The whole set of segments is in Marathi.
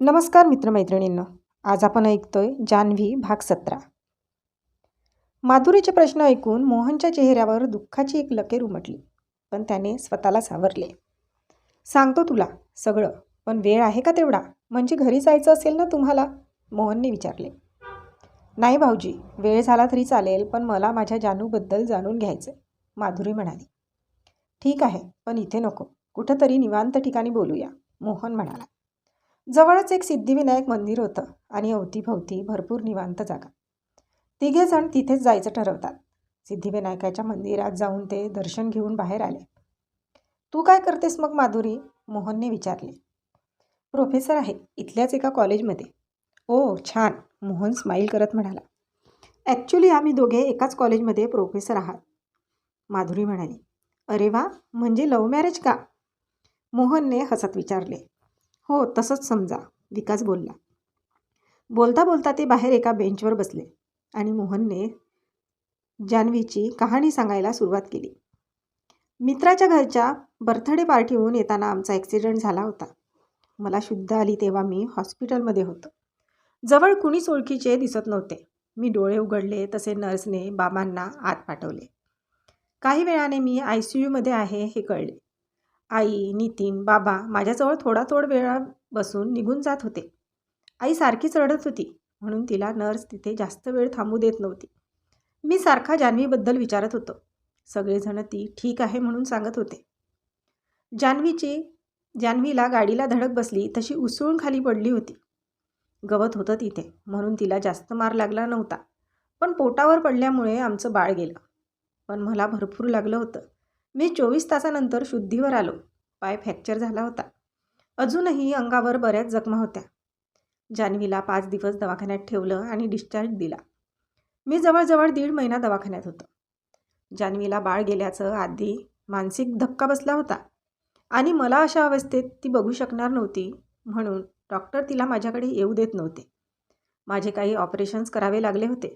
नमस्कार मित्रमैत्रिणींनो आज आपण ऐकतोय जान्हवी भाग सतरा. माधुरीचे प्रश्न ऐकून मोहनच्या चेहऱ्यावर दुःखाची एक लकेर उमटली पण त्याने स्वतःला सावरले. सांगतो तुला सगळं पण वेळ आहे का तेवढा? म्हणजे घरी जायचं असेल ना तुम्हाला? मोहनने विचारले. नाही भाऊजी वेळ झाला तरी चालेल पण मला माझ्या जानूबद्दल जाणून घ्यायचं माधुरी म्हणाली. ठीक आहे पण इथे नको. कुठंतरी निवांत ठिकाणी बोलूया मोहन म्हणाला. जवळच एक सिद्धिविनायक मंदिर होतं आणि अवतीभवती भरपूर निवांत जागा. तिघेजण तिथेच जायचं ठरवतात. सिद्धिविनायकाच्या मंदिरात जाऊन ते दर्शन घेऊन बाहेर आले. तू काय करतेस मग माधुरी? मोहनने विचारले. प्रोफेसर आहे इथल्याच एका कॉलेजमध्ये. ओ छान मोहन स्माईल करत म्हणाला. ॲक्च्युली आम्ही दोघे एकाच कॉलेजमध्ये प्रोफेसर आहात. माधुरी म्हणाली. अरे वा म्हणजे लव्ह मॅरेज का? मोहनने हसत विचारले. हो तसंच समजा विकास बोलला. बोलता बोलता ते बाहेर एका बेंचवर बसले आणि मोहनने जान्हवीची कहाणी सांगायला सुरुवात केली. मित्राच्या घरच्या बर्थडे पार्टीहून येताना आमचा ॲक्सिडेंट झाला होता. मला शुद्ध आली तेव्हा मी हॉस्पिटलमध्ये होतो. जवळ कुणीच ओळखीचे दिसत नव्हते. मी डोळे उघडले तसे नर्सने बाबांना आत पाठवले. काही वेळाने मी आय सी यूमध्ये आहे हे कळले. आई नितीन बाबा माझ्याजवळ थोडा थोड वेळा बसून निघून जात होते. आई सारखीच रडत होती म्हणून तिला नर्स तिथे जास्त वेळ थांबू देत नव्हती. मी सारखा जान्हवीबद्दल विचारत होतो. सगळेजण ती ठीक आहे म्हणून सांगत होते. जान्हवीची जान्हवीला गाडीला धडक बसली तशी उसळून खाली पडली होती. गवत होतं तिथे म्हणून तिला जास्त मार लागला नव्हता. पण पोटावर पडल्यामुळे आमचं बाळ गेलं. पण मला भरपूर लागलं होतं. मी चोवीस तासानंतर शुद्धीवर आलो. पाय फ्रॅक्चर झाला होता. अजूनही अंगावर बऱ्याच जखमा होत्या. जान्हवीला पाच दिवस दवाखान्यात ठेवलं आणि डिस्चार्ज दिला. मी जवळजवळ दीड महिना दवाखान्यात होतो. जान्हवीला बाळ गेल्याचं आधी मानसिक धक्का बसला होता. आणि मला अशा अवस्थेत ती बघू शकणार नव्हती म्हणून डॉक्टर तिला माझ्याकडे येऊ देत नव्हते. माझे काही ऑपरेशन्स करावे लागले होते.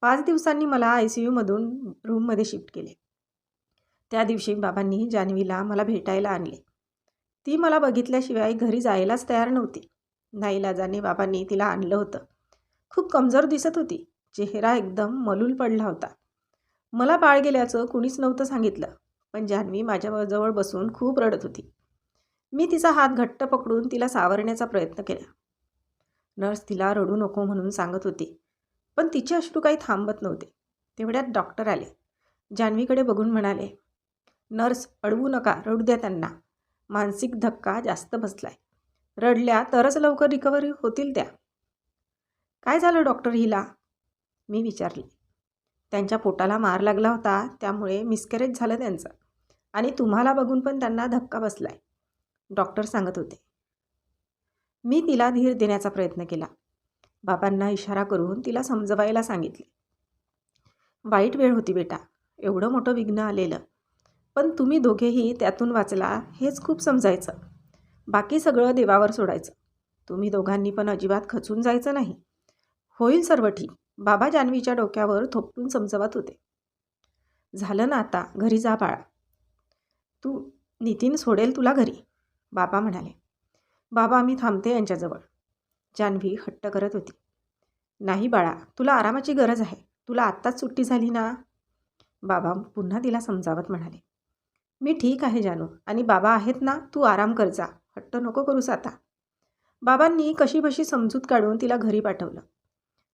पाच दिवसांनी मला आय सी यूमधून रूममध्ये शिफ्ट केले. त्या दिवशी बाबांनी जान्हवीला मला भेटायला आणले. ती मला बघितल्याशिवाय घरी जायलाच तयार नव्हती. नाईलाजाने बाबांनी तिला आणलं होतं. खूप कमजोर दिसत होती. चेहरा एकदम मलूल पडला होता. मला बाळ गेल्याचं कुणीच नव्हतं सांगितलं पण जान्हवी माझ्याजवळ बसून खूप रडत होती. मी तिचा हात घट्ट पकडून तिला सावरण्याचा प्रयत्न केला. नर्स तिला रडू नको म्हणून सांगत होती पण तिचे अश्रू काही थांबत नव्हते. तेवढ्यात डॉक्टर आले. जान्हवीकडे बघून म्हणाले नर्स अडवू नका रडू द्या त्यांना. मानसिक धक्का जास्त बसलाय. रडल्या तरच लवकर रिकव्हरी होतील त्या. काय झालं डॉक्टर हिला? मी विचारले. त्यांच्या पोटाला मार लागला होता त्यामुळे मिसकॅरेज झालं त्यांचं. आणि तुम्हाला बघून पण त्यांना धक्का बसलाय डॉक्टर सांगत होते. मी तिला धीर देण्याचा प्रयत्न केला. बाबांना इशारा करून तिला समजवायला सांगितले. वाईट वेळ होती बेटा एवढं मोठं विघ्न आलेलं. पण तुम्ही दोघेही त्यातून वाचला हेच खूप समजायचं. बाकी सगळं देवावर सोडायचं. तुम्ही दोघांनी पण अजिबात खचून जायचं नाही. होईल सर्व ठीक. बाबा जान्हवीच्या डोक्यावर थोपटून समजवत होते. झालं ना आता घरी जा बाळा. तू नितीन सोडेल तुला घरी बाबा म्हणाले. बाबा मी थांबते यांच्याजवळ. जान्हवी हट्ट करत होती. नाही बाळा तुला आरामाची गरज आहे. तुला आत्ताच सुट्टी झाली ना? बाबा पुन्हा तिला समजावत म्हणाले. मी ठीक आहे जानू. आणि बाबा आहेत ना तू आराम कर जा. हट्ट नको करूस आता. बाबांनी कशीबशी समजूत काढून तिला घरी पाठवलं.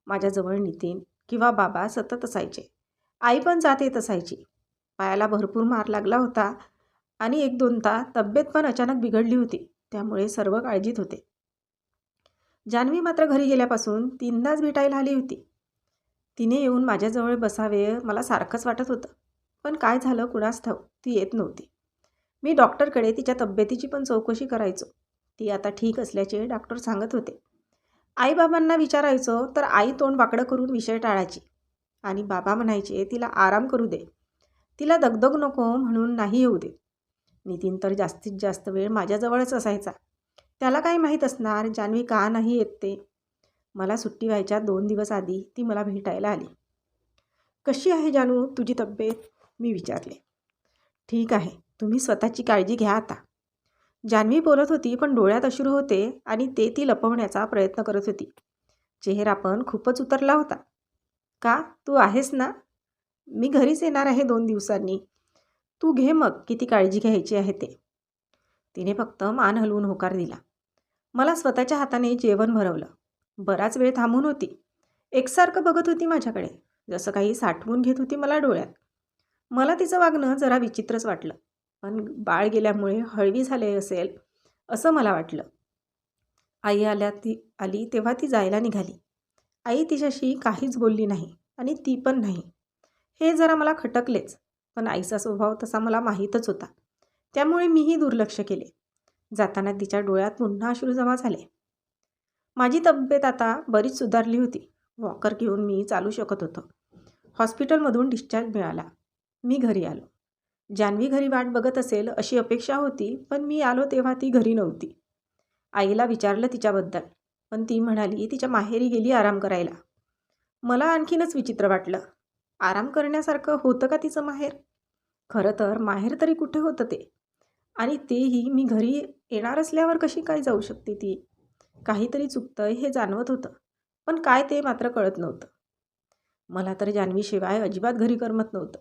माझ्याजवळ नितीन किंवा बाबा सतत असायचे. आई पण जात येत असायची. पायाला भरपूर मार लागला होता आणि एक दोनदा तब्येत पण अचानक बिघडली होती. त्यामुळे सर्व काळजीत होते. जान्हवी मात्र घरी गेल्यापासून तीनदाच भेटायला आली होती. तिने येऊन माझ्याजवळ बसावे मला सारखंच वाटत होतं. पण काय झालं कुणास ठाऊ ती येत नव्हती. मी डॉक्टरकडे तिच्या तब्येतीची पण चौकशी करायचो. ती आता ठीक असल्याचे डॉक्टर सांगत होते. आईबाबांना विचारायचो तर आई तोंड वाकडं करून विषय टाळायची. आणि बाबा म्हणायचे तिला आराम करू दे. तिला दगदग नको म्हणून नाही येऊ दे नितीन तर जास्तीत जास्त वेळ माझ्याजवळच असायचा. त्याला काय माहीत असणार जान्हवी का नाही येत ते? मला सुट्टी व्हायच्या दोन दिवस आधी ती मला भेटायला आली. कशी आहे जानू तुझी तब्येत? मी विचारले. ठीक आहे तुम्ही स्वतःची काळजी घ्या आता. जान्हवी बोलत होती पण डोळ्यात अश्रू होते आणि ते ती लपवण्याचा प्रयत्न करत होती. चेहरा पण खूपच उतरला होता. का? तू आहेस ना? मी घरीच येणार आहे दोन दिवसांनी. तू घे मग किती काळजी घ्यायची आहे ते. तिने फक्त मान हलवून होकार दिला. मला स्वतःच्या हाताने जेवण भरवलं. बराच वेळ थांबून होती. एकसारखं बघत होती माझ्याकडे. जसं काही साठवून घेत होती मला डोळ्यात. मला तिचं वागणं जरा विचित्रच वाटलं. पण बाळ गेल्यामुळे हळवी झाले असेल असं मला वाटलं. आई आल्या ती आली तेव्हा ती जायला निघाली. आई तिच्याशी काहीच बोलली नाही आणि ती पण नाही. हे जरा मला खटकलेच पण आईचा स्वभाव तसा मला माहीतच होता. त्यामुळे मीही दुर्लक्ष केले. जाताना तिच्या डोळ्यात पुन्हा अश्रू जमा झाले. माझी तब्येत आता बरीच सुधारली होती. वॉकर घेऊन मी चालू शकत होतो. हॉस्पिटलमधून डिस्चार्ज मिळाला. मी घरी आलो. जान्हवी घरी वाट बघत असेल अशी अपेक्षा होती पण मी आलो तेव्हा ती घरी नव्हती. आईला विचारलं तिच्याबद्दल पण ती म्हणाली तिच्या माहेरी गेली आराम करायला. मला आणखीनच विचित्र वाटलं. आराम करण्यासारखं होतं का तिचं माहेर? खरं तर माहेर तरी कुठे होतं ते? आणि तेही मी घरी येणार असल्यावर कशी काय जाऊ शकते ती? काहीतरी चुकतं हे जाणवत होतं पण काय ते मात्र कळत नव्हतं. मला तर जान्हवीशिवाय अजिबात घरी करमत नव्हतं.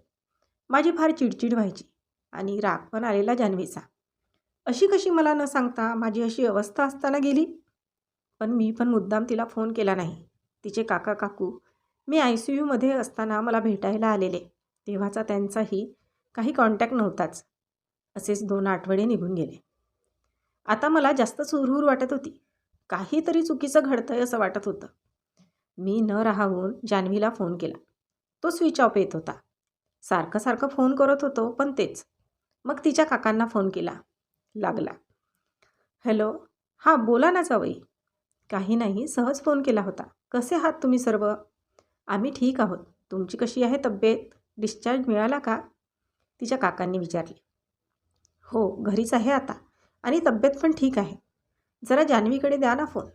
माझी फार चिडचिड व्हायची आणि राग पण आलेला जान्हवीचा. अशी कशी मला न सांगता माझी अशी अवस्था असताना गेली? पण मी पण मुद्दाम तिला फोन केला नाही. तिचे काका काकू मी आय सी यूमध्ये असताना मला भेटायला आलेले. तेव्हाचा त्यांचाही काही कॉन्टॅक्ट नव्हताच. असेच दोन आठवडे निघून गेले. आता मला जास्त सुरहूर वाटत होती. काहीतरी चुकीचं घडतंय असं वाटत होतं. मी न राहून जान्हवीला फोन केला. तो स्विच ऑफ येत होता. सारखं सारखं फोन करत होतो पण तेच. मग तिच्या काकांना फोन केला. लागला. हॅलो हां बोला ना जावई. काही नाही सहज फोन केला होता. कसे आहात तुम्ही सर्व? आम्ही ठीक आहोत. तुमची कशी आहे तब्येत? डिस्चार्ज मिळाला का? तिच्या काकांनी विचारले. हो घरीच आहे आता. आणि तब्येत पण ठीक आहे. जरा जान्हवीकडे द्या ना फोन.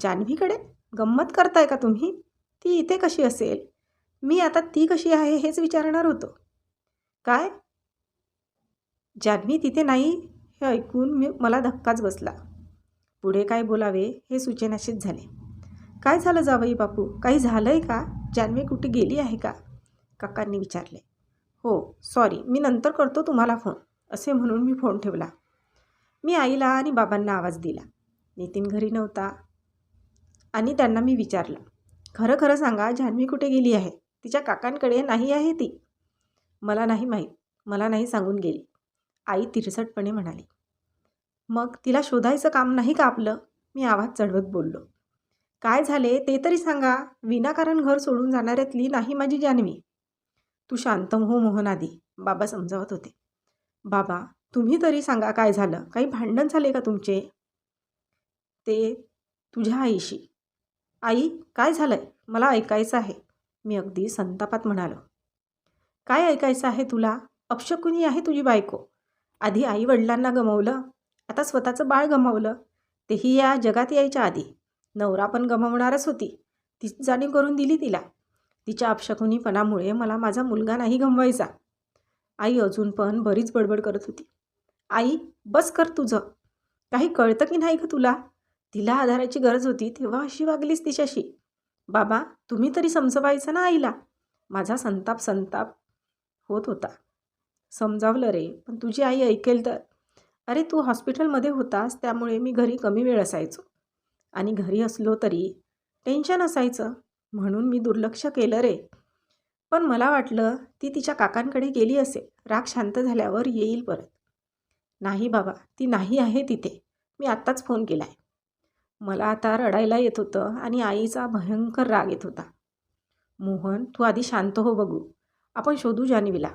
जान्हवीकडे? गंमत करताय का तुम्ही? ती इथे कशी असेल? मी आता ती कशी आहे हेच विचारणार होतो. काय? जान्हवी तिथे नाही हे ऐकून मी मला धक्काच बसला. पुढे काय बोलावे हे सूचनाशीच झाले. काय झालं जावई बापू? काही झालं आहे का? जान्हवी कुठे गेली आहे का? काकांनी विचारले. हो सॉरी मी नंतर करतो तुम्हाला फोन असे म्हणून मी फोन ठेवला. मी आईला आणि बाबांना आवाज दिला. नितीन घरी नव्हता. आणि त्यांना मी विचारलं. खरं खरं सांगा जान्हवी कुठे गेली आहे? तिच्या काकांकडे नाही आहे ती. मला नाही माहीत. मला नाही सांगून गेली. आई तिरसटपणे म्हणाली. मग तिला शोधायचं काम नाही का आपलं? मी आवाज चढवत बोललो. काय झाले ते तरी सांगा. विनाकारण घर सोडून जाणाऱ्यातली नाही माझी जान्हवी. तू शांत हो मोहन आधी बाबा समजावत होते. बाबा तुम्ही तरी सांगा काय झालं? काही भांडण झाले का तुमचे? ते तुझ्या आईशी. आई काय झालंय? मला ऐकायचं आहे. मी अगदी संतापात म्हणालो. काय ऐकायचं आहे तुला? अपशकुनी आहे तुझी बायको. आधी आई वडिलांना गमवलं आता स्वतःचं बाळ गमावलं. तेही या जगात यायच्या आधी. नवरा पण गमावणारच होती. तीच जाणीव करून दिली तिला. तिच्या अपशकुनीपणामुळे मला माझा मुलगा नाही गमवायचा. आई अजून पण बरीच बडबड करत होती. आई बस कर तुझं. काही कळतं की नाही का तुला? तिला आधाराची गरज होती तेव्हा अशी वागलीस तिच्याशी. बाबा तुम्ही तरी समजवायचं ना आईला. माझा संताप संताप होत होता. समजावलं रे पण तुझी आई ऐकेल तर. अरे तू हॉस्पिटलमध्ये होतास त्यामुळे मी घरी कमी वेळ असायचो. आणि घरी असलो तरी टेन्शन असायचं. म्हणून मी दुर्लक्ष केलं रे. पण मला वाटलं ती तिच्या काकांकडे गेली असेल. राग शांत झाल्यावर येईल परत. नाही बाबा ती नाही आहे तिथे. मी आत्ताच फोन केला आहे मला आता रडायला येत होतं आणि आईचा भयंकर राग येत होता. मोहन तू आधी शांत हो बघू. आपण शोधू जान्हवीला.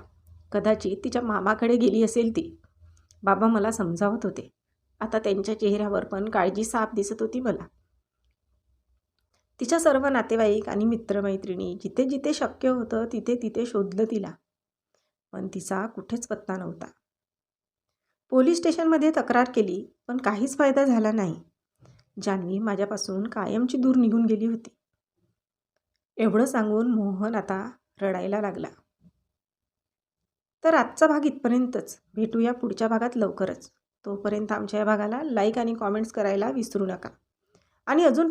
कदाचित तिच्या मामाकडे गेली असेल ती. बाबा मला समजावत होते. आता त्यांच्या चेहऱ्यावर पण काळजी साफ दिसत होती मला. तिच्या सर्व नातेवाईक आणि मित्रमैत्रिणी जिथे जिथे शक्य होतं तिथे तिथे शोधलं तिला. पण तिचा कुठेच पत्ता नव्हता. पोलीस स्टेशनमध्ये तक्रार केली पण काहीच फायदा झाला नाही. जान्हवी माझ्यापासून कायमची दूर निघून गेली होती. एवढं सांगून मोहन आता रडायला लागला. तर आजचा भाग इथपर्यंतच. भेटूया पुढच्या भागात लवकरच. तोपर्यंत आमच्या या भागाला लाईक आणि कॉमेंट्स करायला विसरू नका. आणि अजून